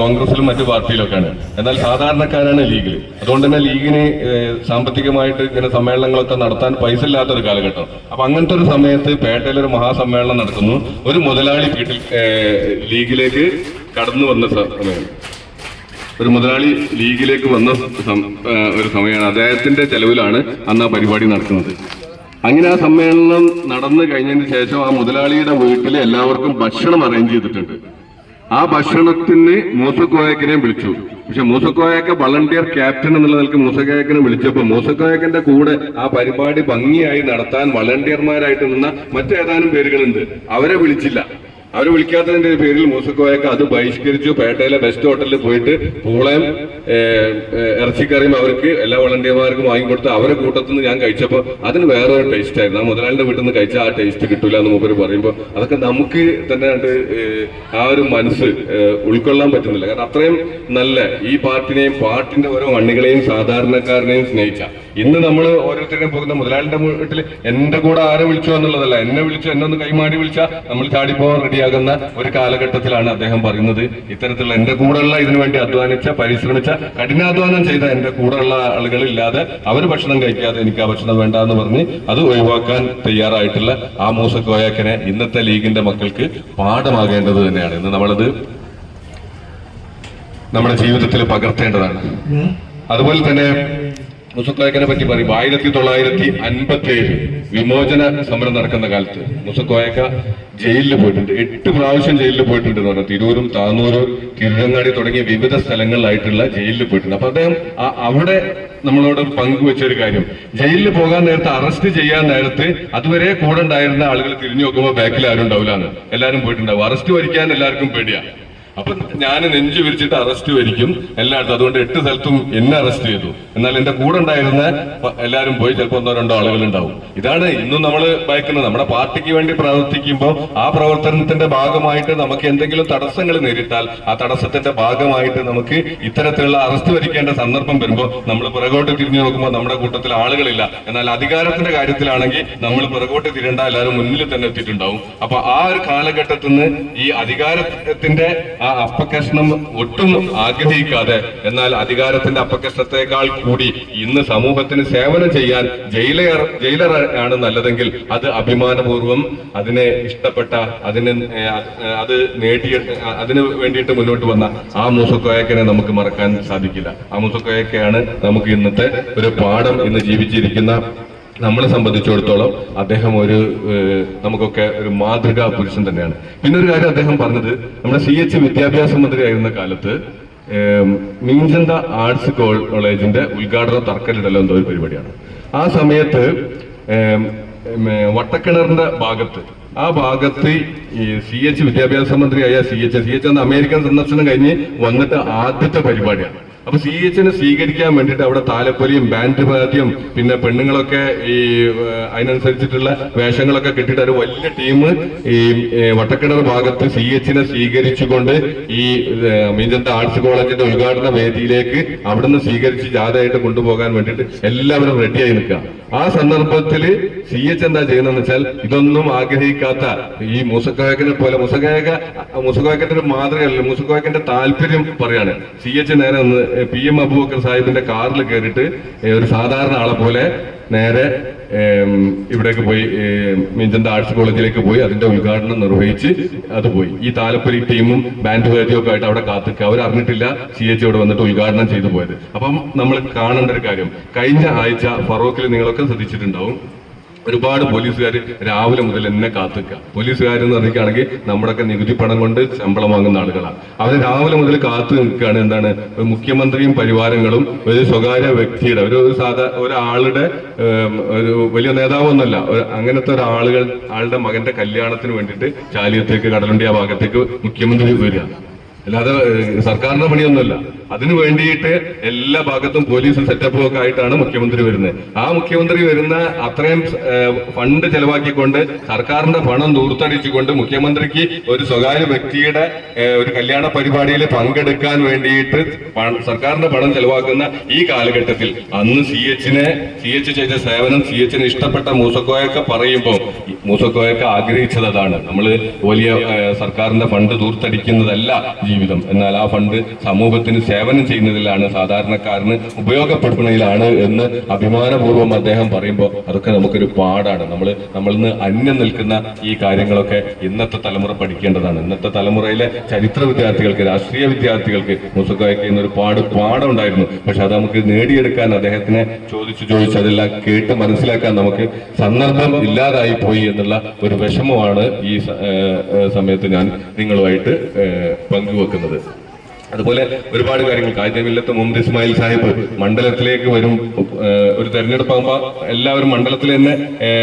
കോൺഗ്രസിലും മറ്റു പാർട്ടിയിലൊക്കെയാണ്. എന്നാൽ സാധാരണക്കാരാണ് ലീഗിൽ അതുകൊണ്ട് തന്നെ ലീഗിന് സാമ്പത്തികമായിട്ട് ഇങ്ങനെ സമ്മേളനങ്ങളൊക്കെ നടത്താൻ പൈസ ഇല്ലാത്തൊരു കാലഘട്ടം. അപ്പൊ അങ്ങനത്തെ ഒരു സമയത്ത് പേട്ടയിൽ ഒരു മഹാസമ്മേളനം നടക്കുന്നു. ഒരു മുതലാളി വീട്ടിൽ ലീഗിലേക്ക് കടന്നു വന്ന സമയം. ഒരു മുതലാളി ലീഗിലേക്ക് വന്ന ഒരു സമയമാണ്. അദ്ദേഹത്തിന്റെ ചെലവിലാണ് അന്ന് ആ പരിപാടി നടക്കുന്നത്. അങ്ങനെ ആ സമ്മേളനം നടന്നു കഴിഞ്ഞതിന് ശേഷം ആ മുതലാളിയുടെ വീട്ടിൽ എല്ലാവർക്കും ഭക്ഷണം അറേഞ്ച് ചെയ്തിട്ടുണ്ട്. ആ ഭക്ഷണത്തിന് മൂസക്കോയക്കിനെ വിളിച്ചു. പക്ഷെ മൂസക്കോയക്ക വളണ്ടിയർ ക്യാപ്റ്റൻ എന്നുള്ള നിലയ്ക്ക് മൂസക്കോയക്കിനെ വിളിച്ചപ്പോൾ മൂസക്കോയക്കന്റെ കൂടെ ആ പരിപാടി ഭംഗിയായി നടത്താൻ വളണ്ടിയർമാരായിട്ട് നിന്ന മറ്റേതാനും പേരുകളുണ്ട്. അവരെ വിളിച്ചില്ല. അവരെ വിളിക്കാത്തതിന്റെ പേരിൽ മൂസക്കോയൊക്കെ അത് ബഹിഷ്കരിച്ചു. പേട്ടയിലെ ബെസ്റ്റ് ഹോട്ടലിൽ പോയിട്ട് പൂളയും ഇറച്ചിക്കറിയും അവർക്ക് എല്ലാ വളണ്ടിയർമാർക്കും വാങ്ങിക്കൊടുത്ത് അവരെ കൂട്ടത്തിൽ ഞാൻ കഴിച്ചപ്പോൾ അതിന് വേറൊരു ടേസ്റ്റ് ആയിരുന്നു. ആ മുതലാളിന്റെ വീട്ടിൽ നിന്ന് കഴിച്ച ആ ടേസ്റ്റ് കിട്ടൂല എന്ന് മൂപ്പര് പറയുമ്പോൾ അതൊക്കെ നമുക്ക് തന്നെ ആ ഒരു മനസ്സ് ഉൾക്കൊള്ളാൻ പറ്റുന്നില്ല. കാരണം അത്രയും നല്ല ഈ പാട്ടിനെയും പാട്ടിന്റെ ഓരോ മണ്ണികളെയും സാധാരണക്കാരനെയും സ്നേഹിച്ച ഇന്ന് നമ്മൾ ഓരോരുത്തരെയും പോകുന്ന മുതലാളിന്റെ വീട്ടിൽ എന്റെ കൂടെ ആരെ വിളിച്ചു എന്നുള്ളതല്ല. എന്നെ വിളിച്ചു എന്നെ ഒന്ന് കൈമാടി വിളിച്ചാൽ നമ്മൾ ചാടിപ്പോകാൻ റെഡിയാകുന്ന ഒരു കാലഘട്ടത്തിലാണ് അദ്ദേഹം പറയുന്നത്. ഇത്തരത്തിലുള്ള എന്റെ കൂടെയുള്ള ഇതിനു വേണ്ടി അധ്വാനിച്ച പരിശ്രമിച്ച കഠിനാധ്വാനം ചെയ്ത എന്റെ കൂടെയുള്ള ആളുകളില്ലാതെ അവർ ഭക്ഷണം കഴിക്കാതെ എനിക്ക് ആ ഭക്ഷണം വേണ്ട എന്ന് പറഞ്ഞ് അത് ഒഴിവാക്കാൻ തയ്യാറായിട്ടുള്ള ആ മൂസക്കോയാക്കനെ ഇന്നത്തെ ലീഗിന്റെ മക്കൾക്ക് പാഠമാകേണ്ടത് തന്നെയാണ്. ഇന്ന് നമ്മളത് നമ്മുടെ ജീവിതത്തിൽ പകർത്തേണ്ടതാണ്. അതുപോലെ തന്നെ മുസക്കോയക്കനെ പറ്റി പറയുമ്പോൾ ആയിരത്തി തൊള്ളായിരത്തി അൻപത്തി ഏഴ് വിമോചന സമരം നടക്കുന്ന കാലത്ത് മുസക്കോയക്ക ജയിലിൽ പോയിട്ടുണ്ട്. എട്ട് പ്രാവശ്യം ജയിലിൽ പോയിട്ടുണ്ട് എന്ന് പറഞ്ഞു. തിരൂരും താന്നൂരും തിരുരങ്ങാടി തുടങ്ങിയ വിവിധ സ്ഥലങ്ങളിലായിട്ടുള്ള ജയിലിൽ പോയിട്ടുണ്ട്. അപ്പൊ അദ്ദേഹം അവിടെ നമ്മളോട് പങ്കുവെച്ച ഒരു കാര്യം. ജയിലിൽ പോകാൻ നേരത്തെ അറസ്റ്റ് ചെയ്യാൻ നേരത്ത് അതുവരെ കൂടെ ഉണ്ടായിരുന്ന ആളുകൾ തിരിഞ്ഞു നോക്കുമ്പോൾ ബാക്കിൽ ആരും ഉണ്ടാവില്ല എല്ലാവരും പോയിട്ടുണ്ടാവും. അറസ്റ്റ് വരിക്കാൻ എല്ലാവർക്കും പേടിയാ. അപ്പൊ ഞാൻ നെഞ്ചു വിരിച്ചിട്ട് അറസ്റ്റ് വരിക്കും എല്ലായിടത്തും. അതുകൊണ്ട് എട്ട് സ്ഥലത്തും എന്നെ അറസ്റ്റ് ചെയ്തു. എന്നാൽ എന്റെ കൂടെ ഉണ്ടായിരുന്ന എല്ലാവരും പോയി ചിലപ്പോൾ ഒന്നോ രണ്ടോ ആളുകൾ ഉണ്ടാവും ഇതാണ് ഇന്നും നമ്മൾ ഭയക്കുന്നത്. നമ്മുടെ പാർട്ടിക്ക് വേണ്ടി പ്രവർത്തിക്കുമ്പോൾ ആ പ്രവർത്തനത്തിന്റെ ഭാഗമായിട്ട് നമുക്ക് എന്തെങ്കിലും തടസ്സങ്ങൾ നേരിട്ടാൽ ആ തടസ്സത്തിന്റെ ഭാഗമായിട്ട് നമുക്ക് ഇത്തരത്തിലുള്ള അറസ്റ്റ് വരിക്കേണ്ട സന്ദർഭം വരുമ്പോൾ നമ്മൾ പുറകോട്ട് തിരിഞ്ഞു നോക്കുമ്പോൾ നമ്മുടെ കൂട്ടത്തിൽ ആളുകളില്ല. എന്നാൽ അധികാരത്തിന്റെ കാര്യത്തിലാണെങ്കിൽ നമ്മൾ പുറകോട്ട് തിരിയേണ്ട എല്ലാവരും മുന്നിൽ തന്നെ എത്തിയിട്ടുണ്ടാവും. അപ്പൊ ആ ഒരു കാലഘട്ടത്തിൽ നിന്ന് ഈ അധികാരത്തിന്റെ ആ അപ്പകഷ്ണം ഒട്ടും ആഗ്രഹിക്കാതെ എന്നാൽ അധികാരത്തിന്റെ അപ്പകഷ്ണത്തെക്കാൾ കൂടി ഇന്ന് സമൂഹത്തിന് സേവനം ചെയ്യാൻ ജയിലർ ജയിലർ ആണ് നല്ലതെങ്കിൽ അത് അഭിമാനപൂർവം അതിനെ ഇഷ്ടപ്പെട്ട അതിന് അത് നേടിയ അതിന് വേണ്ടിയിട്ട് മുന്നോട്ട് വന്ന ആ മൂസക്കോയക്കനെ നമുക്ക് മറക്കാൻ സാധിക്കില്ല. ആ മൂസക്കോയക്കയാണ് നമുക്ക് ഇന്നത്തെ ഒരു പാഠം ഇന്ന് ജീവിച്ചിരിക്കുന്ന നമ്മളെ സംബന്ധിച്ചിടത്തോളം അദ്ദേഹം ഒരു നമുക്കൊക്കെ ഒരു മാതൃകാ പുരുഷൻ തന്നെയാണ്. പിന്നെ ഒരു കാര്യം അദ്ദേഹം പറഞ്ഞത് നമ്മുടെ സി എച്ച് വിദ്യാഭ്യാസ മന്ത്രിയായിരുന്ന കാലത്ത് മീൻചന്ത ആർട്സ് കോളേജിന്റെ ഉദ്ഘാടന തർക്കലിടലോ എന്തോ ഒരു പരിപാടിയാണ്. ആ സമയത്ത് വട്ടക്കിണറിന്റെ ഭാഗത്ത് ആ ഭാഗത്ത് ഈ സി എച്ച് വിദ്യാഭ്യാസ മന്ത്രിയായ സി എച്ച് സി എച്ച് അന്ന് അമേരിക്കൻ സന്ദർശനം കഴിഞ്ഞ് വന്നിട്ട് ആദ്യത്തെ പരിപാടിയാണ്. അപ്പൊ സി എച്ചിനെ സ്വീകരിക്കാൻ വേണ്ടിട്ട് അവിടെ താലപ്പൊലിയും ബാൻഡ് പാദ്യം പിന്നെ പെണ്ണുങ്ങളൊക്കെ ഈ അതിനനുസരിച്ചിട്ടുള്ള വേഷങ്ങളൊക്കെ കിട്ടിയിട്ട് ഒരു വലിയ ടീം ഈ വട്ടക്കിണർ ഭാഗത്ത് സി എച്ചിനെ സ്വീകരിച്ചുകൊണ്ട് ഈ മീഞ്ചന്ത ആർട്സ് കോളേജിന്റെ ഉദ്ഘാടന വേദിയിലേക്ക് അവിടുന്ന് സ്വീകരിച്ച് ജാഥയായിട്ട് കൊണ്ടുപോകാൻ വേണ്ടിയിട്ട് എല്ലാവരും റെഡിയായി നിൽക്കുക. ആ സന്ദർഭത്തിൽ സി എച്ച് എന്താ ചെയ്യുന്നതെന്ന് വെച്ചാൽ ഇതൊന്നും ആഗ്രഹിക്കാത്ത ഈ മൂസക്കായക്കിനെ പോലെ മൂസക്കായക മൂസക്കായക്കന്റെ ഒരു മാതൃകയല്ല മൂസക്കായക്കന്റെ താല്പര്യം പറയാണ്. സി എച്ച് നേരെ പി എം അബൂബക്കർ സാഹിബിന്റെ കാറിൽ കയറിയിട്ട് ഒരു സാധാരണ ആളെ പോലെ നേരെ ഇവിടേക്ക് പോയി മിഞ്ചന്ത ആർട്സ് കോളേജിലേക്ക് പോയി അതിന്റെ ഉദ്ഘാടനം നിർവഹിച്ച് അത് പോയി. ഈ താലപ്പൊലി ടീമും ബാൻഡ് വേദിയും ഒക്കെ ആയിട്ട് അവിടെ കാത്തിക്കുക അവർ അറിഞ്ഞിട്ടില്ല സി എച്ച് ഇവിടെ വന്നിട്ട് ഉദ്ഘാടനം ചെയ്തു പോയത്. അപ്പം നമ്മൾ കാണേണ്ട ഒരു കാര്യം കഴിഞ്ഞ ആഴ്ച ഫറോക്കിൽ നിങ്ങളൊക്കെ ശ്രദ്ധിച്ചിട്ടുണ്ടാവും ഒരുപാട് പോലീസുകാർ രാവിലെ മുതൽ എന്നെ കാത്തുക്കുക പോലീസുകാരെന്ന് പറയുകയാണെങ്കിൽ നമ്മുടെയൊക്കെ നികുതി പണം കൊണ്ട് ശമ്പളം വാങ്ങുന്ന ആളുകളാണ്. അവർ രാവിലെ മുതൽ കാത്തു നിൽക്കുകയാണ്. എന്താണ്? മുഖ്യമന്ത്രിയും പരിവാരങ്ങളും ഒരു സ്വകാര്യ വ്യക്തിയുടെ ഒരു സാധാ ഒരാളുടെ ഒരു വലിയ നേതാവൊന്നുമല്ല. അങ്ങനത്തെ ഒരാളുകൾ ആളുടെ മകന്റെ കല്യാണത്തിന് വേണ്ടിയിട്ട് ചാലിയത്തേക്ക് കടലുണ്ടി ആ ഭാഗത്തേക്ക് മുഖ്യമന്ത്രി വരിക. അല്ലാതെ സർക്കാരിന്റെ പണിയൊന്നുമല്ല. അതിനു വേണ്ടിയിട്ട് എല്ലാ ഭാഗത്തും പോലീസ് സെറ്റപ്പും ഒക്കെ ആയിട്ടാണ് മുഖ്യമന്ത്രി വരുന്നത്. ആ മുഖ്യമന്ത്രി വരുന്ന അത്രയും ഫണ്ട് ചെലവാക്കിക്കൊണ്ട് സർക്കാരിന്റെ പണം ദൂർത്തടിച്ചുകൊണ്ട് മുഖ്യമന്ത്രിക്ക് ഒരു സ്വകാര്യ വ്യക്തിയുടെ ഒരു കല്യാണ പരിപാടിയിൽ പങ്കെടുക്കാൻ വേണ്ടിയിട്ട് സർക്കാരിന്റെ പണം ചെലവാക്കുന്ന ഈ കാലഘട്ടത്തിൽ അന്ന് സി എച്ചിനെ സി എച്ച് ചെയ്ത സേവനം സി എച്ചിന് ഇഷ്ടപ്പെട്ട മൂസക്കോയൊക്കെ പറയുമ്പോൾ മൂസക്കോയൊക്കെ ആഗ്രഹിച്ചത് അതാണ് നമ്മൾ വലിയ സർക്കാരിന്റെ ഫണ്ട് ദൂർത്തടിക്കുന്നതല്ല ജീവിതം. എന്നാൽ ആ ഫണ്ട് സമൂഹത്തിന് സേവനം ചെയ്യുന്നതിലാണ് സാധാരണക്കാരന് ഉപയോഗപ്പെടുത്തുന്നതിലാണ് എന്ന് അഭിമാനപൂർവം അദ്ദേഹം പറയുമ്പോൾ അതൊക്കെ നമുക്കൊരു പാടാണ്. നമ്മൾ നമ്മളിൽ നിന്ന് അന്യം നിൽക്കുന്ന ഈ കാര്യങ്ങളൊക്കെ ഇന്നത്തെ തലമുറ പഠിക്കേണ്ടതാണ്. ഇന്നത്തെ തലമുറയിലെ ചരിത്ര വിദ്യാർത്ഥികൾക്ക് രാഷ്ട്രീയ വിദ്യാർത്ഥികൾക്ക് മുസുഖായ്ക്ക് ഒരു പാട് പാഠം ഉണ്ടായിരുന്നു പക്ഷെ അത് നമുക്ക് നേടിയെടുക്കാൻ അദ്ദേഹത്തിനെ ചോദിച്ചു ചോദിച്ചു അതെല്ലാം കേട്ട് മനസ്സിലാക്കാൻ നമുക്ക് സന്ദർഭം ഇല്ലാതായി പോയി എന്നുള്ള ഒരു വിഷമമാണ് ഈ സമയത്ത് ഞാൻ നിങ്ങളുമായിട്ട് ഏഹ് പങ്കുവെക്കുന്നത് അതുപോലെ ഒരുപാട് കാര്യങ്ങൾ. കായികമില്ലത്ത് മുഹമ്മദ് ഇസ്മായിൽ സാഹിബ് മണ്ഡലത്തിലേക്ക് വരും. ഒരു തെരഞ്ഞെടുപ്പ് ആകുമ്പോൾ എല്ലാവരും മണ്ഡലത്തിൽ തന്നെ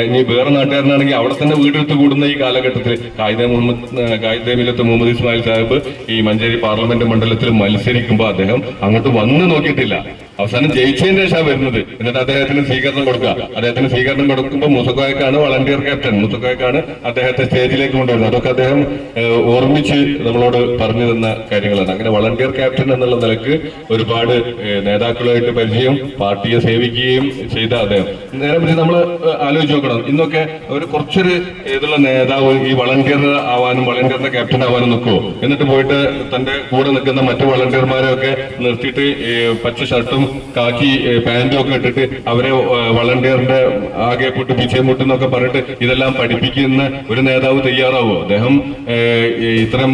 ഇനി വേറെ നാട്ടുകാരനാണെങ്കിൽ അവിടെ തന്നെ വീടെടുത്ത് കൂടുന്ന ഈ കാലഘട്ടത്തിൽ കായിക മുഹമ്മദ് കായികമില്ലത്ത് മുഹമ്മദ് ഇസ്മായിൽ സാഹിബ് ഈ മഞ്ചേരി പാർലമെന്റ് മണ്ഡലത്തിൽ മത്സരിക്കുമ്പോൾ അദ്ദേഹം അങ്ങോട്ട് വന്ന് നോക്കിയിട്ടില്ല. അവസാനം ജയിച്ചതിന് ശേഷമാണ് വരുന്നത്. എന്നിട്ട് അദ്ദേഹത്തിന് സ്വീകരണം കൊടുക്കുക. അദ്ദേഹത്തിന് സ്വീകരണം കൊടുക്കുമ്പോൾ മുസക്കോയക്കാണ് വളണ്ടിയർ ക്യാപ്റ്റൻ. മുസക്കോയക്കാണ് അദ്ദേഹത്തെ സ്റ്റേജിലേക്ക് കൊണ്ടുവരുന്നത്. അതൊക്കെ അദ്ദേഹം ഓർമ്മിച്ച് നമ്മളോട് പറഞ്ഞു തന്ന കാര്യങ്ങളാണ്. അങ്ങനെ വളണ്ടിയർ ക്യാപ്റ്റൻ എന്നുള്ള നിലയ്ക്ക് ഒരുപാട് നേതാക്കളുമായിട്ട് പരിചയം പാർട്ടിയെ സേവിക്കുകയും ചെയ്ത അദ്ദേഹം. നേരെ പറ്റി നമ്മൾ ആലോചിച്ച് നോക്കണം. ഇന്നൊക്കെ ഒരു കുറച്ചൊരു ഏതുള്ള നേതാവ് ഈ വളണ്ടിയർ ആവാനും വളണ്ടിയറിന്റെ ക്യാപ്റ്റൻ ആവാനും നിൽക്കുമോ എന്നിട്ട് പോയിട്ട് തന്റെ കൂടെ നിൽക്കുന്ന മറ്റു വളണ്ടിയർമാരെ ഒക്കെ നിർത്തിയിട്ട് പച്ച ഷർട്ടും കാക്കി പാന്റും ഒക്കെ ഇട്ടിട്ട് അവരെ വളണ്ടിയറിന്റെ ആകെ പൊട്ട് പിച്ചേ മുട്ടെന്നൊക്കെ പറഞ്ഞിട്ട് ഇതെല്ലാം പഠിപ്പിക്കുന്ന ഒരു നേതാവ് തയ്യാറാവോ? അദ്ദേഹം ഇത്തരം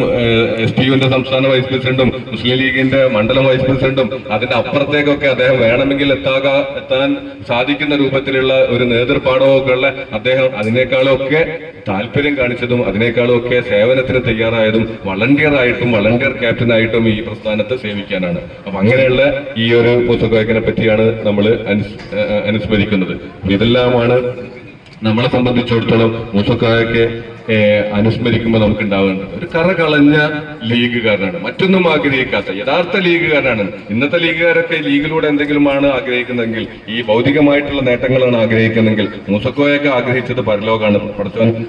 എസ് പി യുവിന്റെ സംസ്ഥാന വൈസ് പ്രസിഡന്റും മുസ്ലിം ലീഗിന്റെ മണ്ഡലം വൈസ് പ്രസിഡന്റും അതിന്റെ അപ്പുറത്തേക്കൊക്കെ അദ്ദേഹം വേണമെങ്കിൽ എത്താകാ എത്താൻ സാധിക്കുന്ന രൂപത്തിലുള്ള ഒരു നേതൃപാഠമൊക്കെ ഉള്ള അദ്ദേഹം അതിനേക്കാളൊക്കെ താല്പര്യം കാണിച്ചതും അതിനേക്കാളും ഒക്കെ സേവനത്തിന് തയ്യാറായതും വളണ്ടിയർ ആയിട്ടും വളണ്ടിയർ ക്യാപ്റ്റനായിട്ടും ഈ പ്രസ്ഥാനത്തെ സേവിക്കാനാണ്. അപ്പൊ അങ്ങനെയുള്ള ഈ ഒരു പുസ്തകത്തിനെ പറ്റിയാണ് നമ്മൾ അനുസ്മരിക്കുന്നത്. ഇതെല്ലാമാണ് നമ്മളെ സംബന്ധിച്ചിടത്തോളം മൂസക്കായൊക്കെ അനുസ്മരിക്കുമ്പോൾ നമുക്ക് ഉണ്ടാവേണ്ടത് ഒരു കറ കളഞ്ഞ ലീഗുകാരനാണ്. മറ്റൊന്നും ആഗ്രഹിക്കാത്ത യഥാർത്ഥ ലീഗുകാരനാണ്. ഇന്നത്തെ ലീഗുകാരൊക്കെ ലീഗിലൂടെ എന്തെങ്കിലുമാണ് ആഗ്രഹിക്കുന്നതെങ്കിൽ ഈ ഭൗതികമായിട്ടുള്ള നേട്ടങ്ങളാണ് ആഗ്രഹിക്കുന്നതെങ്കിൽ മൂസക്കോയൊക്കെ ആഗ്രഹിച്ചത് പരലോകമാണ്. പഠിച്ചവൻ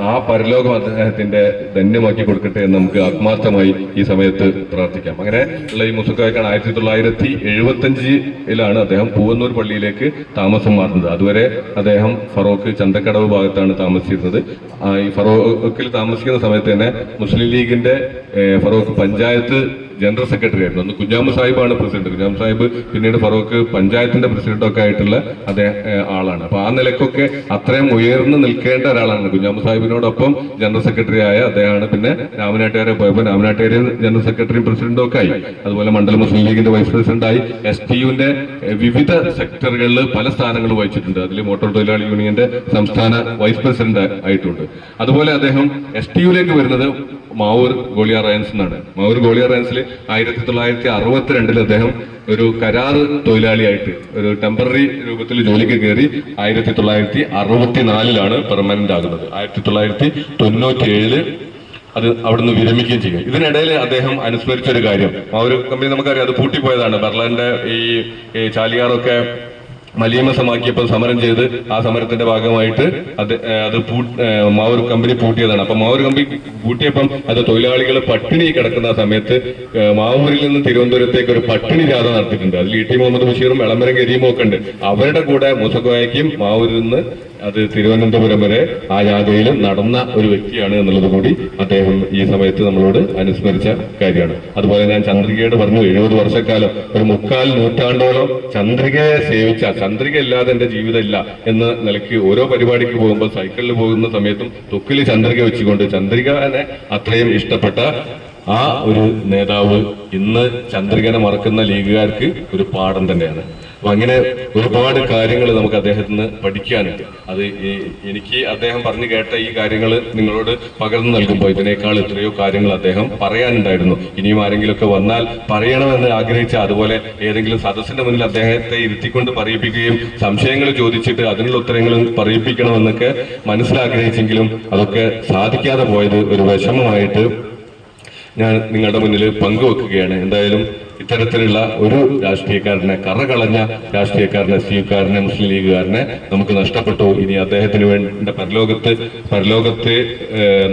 ആ, പരലോകം അദ്ദേഹത്തിന്റെ ധന്യമാക്കി കൊടുക്കട്ടെ എന്ന് നമുക്ക് ആത്മാർത്ഥമായി ഈ സമയത്ത് പ്രാർത്ഥിക്കാം. അങ്ങനെ ഉള്ള ഈ മുസക്കോയൊക്കെയാണ് ആയിരത്തി തൊള്ളായിരത്തി എഴുപത്തഞ്ചിലാണ് അദ്ദേഹം പൂവന്നൂർ പള്ളിയിലേക്ക് താമസം മാറുന്നത്. അതുവരെ അദ്ദേഹം ഫറോക്ക് ചന്തക്കടവ് ഭാഗത്താണ് താമസിച്ചിരുന്നത്. ആ, ഈ ഫറോക്കിൽ താമസിക്കുന്ന സമയത്ത് തന്നെ മുസ്ലിം ലീഗിന്റെ ഫറോക്ക് പഞ്ചായത്ത് ജനറൽ സെക്രട്ടറി ആയിരുന്നു. അന്ന് കുഞ്ഞാമു സാഹിബാണ് പ്രസിഡന്റ്. കുഞ്ഞാമു സാഹിബ് പിന്നീട് ഫറോക്ക് പഞ്ചായത്തിന്റെ പ്രസിഡന്റൊക്കെ ആയിട്ടുള്ള അദ്ദേഹം ആളാണ്. അപ്പൊ ആ നിലക്കൊക്കെ അത്രയും ഉയർന്നു നിൽക്കേണ്ട ഒരാളാണ് കുഞ്ഞാമു സാഹിബിനോടൊപ്പം ജനറൽ സെക്രട്ടറി ആയ അദ്ദേഹമാണ്. പിന്നെ രാമനാട്ടുകാരെ പോയപ്പോൾ രാമനാട്ടുകാരെ ജനറൽ സെക്രട്ടറിയും പ്രസിഡന്റും ഒക്കെ ആയി. അതുപോലെ മണ്ഡലം മുസ്ലിം ലീഗിന്റെ വൈസ് പ്രസിഡന്റായി എസ് ടി യുവിന്റെ വിവിധ സെക്ടറുകളിൽ പല സ്ഥാനങ്ങൾ വഹിച്ചിട്ടുണ്ട്. അതിൽ മോട്ടോർ തൊഴിലാളി യൂണിയന്റെ സംസ്ഥാന വൈസ് പ്രസിഡന്റ് ആയിട്ടുണ്ട്. അതുപോലെ അദ്ദേഹം എസ് ടി യുയിലേക്ക് വരുന്നത് മാവൂർ ഗോളിയ റയൻസ് എന്നാണ്. മാവൂർ ഗോളിയ റയൻസിൽ ആയിരത്തി തൊള്ളായിരത്തി അറുപത്തിരണ്ടിൽ അദ്ദേഹം ഒരു കരാർ തൊഴിലാളിയായിട്ട് ഒരു ടെമ്പററി രൂപത്തിൽ ജോലിക്ക് കയറി ആയിരത്തി തൊള്ളായിരത്തി അറുപത്തിനാലിലാണ് പെർമനന്റ് ആകുന്നത്. ആയിരത്തി തൊള്ളായിരത്തി തൊണ്ണൂറ്റി ഏഴിൽ അത് അവിടുന്ന് വിരമിക്കുകയും ചെയ്യും ഇതിനിടയിൽ അദ്ദേഹം അനുസ്മരിച്ച ഒരു കാര്യം. ആ ഒരു കമ്പനി നമുക്കറിയാം അത് പൂട്ടിപ്പോയതാണ്. ബെർലാന്റെ ഈ ചാലിയാറൊക്കെ മലീമസമാക്കിയപ്പോൾ സമരം ചെയ്ത് ആ സമരത്തിന്റെ ഭാഗമായിട്ട് അത് അത് മാവൂർ കമ്പനി പൂട്ടിയതാണ്. അപ്പൊ മാവൂർ കമ്പനി പൂട്ടിയപ്പം അത് തൊഴിലാളികൾ പട്ടിണി കിടക്കുന്ന സമയത്ത് മാവൂരിൽ നിന്ന് തിരുവനന്തപുരത്തേക്ക് ഒരു പട്ടിണി ജാഥ നടത്തിയിട്ടുണ്ട്. അതിൽ ഇ ടി മുഹമ്മദ് ബഷീറും എളമരം കരീമും ഒക്കെ ഉണ്ട്. അവരുടെ കൂടെ മുസക്കോയക്കും മാവൂരിൽ നിന്ന് അത് തിരുവനന്തപുരം വരെ ആ ജാഥയിൽ നടന്ന ഒരു വ്യക്തിയാണ് എന്നുള്ളത് കൂടി അദ്ദേഹം ഈ സമയത്ത് നമ്മളോട് അനുസ്മരിച്ച കാര്യമാണ്. അതുപോലെ ഞാൻ ചന്ദ്രികയോട് പറഞ്ഞു എഴുപത് വർഷക്കാലം ഒരു മുക്കാൽ നൂറ്റാണ്ടോളം ചന്ദ്രികയെ സേവിച്ച ചന്ദ്രിക ഇല്ലാതെ എന്റെ ജീവിതം ഇല്ല എന്ന നിലയ്ക്ക് ഓരോ പരിപാടിക്ക് പോകുമ്പോൾ സൈക്കിളിൽ പോകുന്ന സമയത്തും തൊക്കിൽ ചന്ദ്രിക വെച്ചുകൊണ്ട് ചന്ദ്രികനെ അത്രയും ഇഷ്ടപ്പെട്ട ആ ഒരു നേതാവ് ഇന്ന് ചന്ദ്രികനെ മറക്കുന്ന ലീഗുകാർക്ക് ഒരു പാഠം തന്നെയാണ്. അപ്പൊ അങ്ങനെ ഒരുപാട് കാര്യങ്ങൾ നമുക്ക് അദ്ദേഹത്തിന് പഠിക്കാനുണ്ട്. അത് എനിക്ക് അദ്ദേഹം പറഞ്ഞു കേട്ട ഈ കാര്യങ്ങൾ നിങ്ങളോട് പകർന്നു നൽകുമ്പോൾ ഇതിനേക്കാൾ എത്രയോ കാര്യങ്ങൾ അദ്ദേഹം പറയാനുണ്ടായിരുന്നു. ഇനിയും ആരെങ്കിലുമൊക്കെ വന്നാൽ പറയണമെന്ന് ആഗ്രഹിച്ച അതുപോലെ ഏതെങ്കിലും സദസ്സിന്റെ മുന്നിൽ അദ്ദേഹത്തെ ഇരുത്തിക്കൊണ്ട് പറയിപ്പിക്കുകയും സംശയങ്ങൾ ചോദിച്ചിട്ട് അതിനുള്ള ഉത്തരങ്ങളും പറയിപ്പിക്കണമെന്നൊക്കെ മനസ്സിലാഗ്രഹിച്ചെങ്കിലും അതൊക്കെ സാധിക്കാതെ പോയത് ഒരു വിഷമമായിട്ട് ഞാൻ നിങ്ങളുടെ മുന്നിൽ പങ്കുവെക്കുകയാണ്. എന്തായാലും ഇത്തരത്തിലുള്ള ഒരു രാഷ്ട്രീയക്കാരനെ കറകളഞ്ഞ രാഷ്ട്രീയക്കാരനെ സ്വീകാരനെ മുസ്ലിം ലീഗുകാരനെ നമുക്ക് നഷ്ടപ്പെട്ടു. ഇനി അദ്ദേഹത്തിന് വേണ്ട പരലോകത്ത് പരലോകത്ത്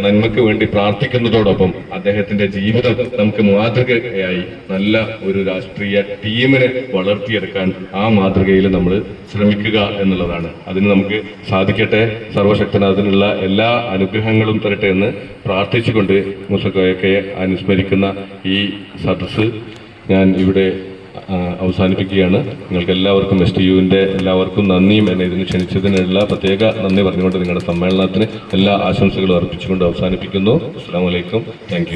നന്മക്ക് വേണ്ടി പ്രാർത്ഥിക്കുന്നതോടൊപ്പം അദ്ദേഹത്തിന്റെ ജീവിതം നമുക്ക് മാതൃകയായി നല്ല ഒരു രാഷ്ട്രീയ ടീമിനെ വളർത്തിയെടുക്കാൻ ആ മാതൃകയിൽ നമ്മൾ ശ്രമിക്കുക എന്നുള്ളതാണ്. അതിന് നമുക്ക് സാധിക്കട്ടെ. സർവശക്തനാഥനുള്ള എല്ലാ അനുഗ്രഹങ്ങളും തരട്ടെ എന്ന് പ്രാർത്ഥിച്ചുകൊണ്ട് മുസക്കോയൊക്കെ അനുസ്മരിക്കുന്ന ഈ സദസ്സ് ഞാൻ ഇവിടെ അവസാനിപ്പിക്കുകയാണ്. നിങ്ങൾക്ക് എല്ലാവർക്കും എസ് ടി യുവിന്റെ എല്ലാവർക്കും നന്ദിയും എന്നെ ഇതിന് ക്ഷണിച്ചതിനുള്ള പ്രത്യേക നന്ദി പറഞ്ഞുകൊണ്ട് നിങ്ങളുടെ സമ്മേളനത്തിന് എല്ലാ ആശംസകളും അർപ്പിച്ചുകൊണ്ട് അവസാനിപ്പിക്കുന്നു. അസ്സാം വലൈക്കും താങ്ക്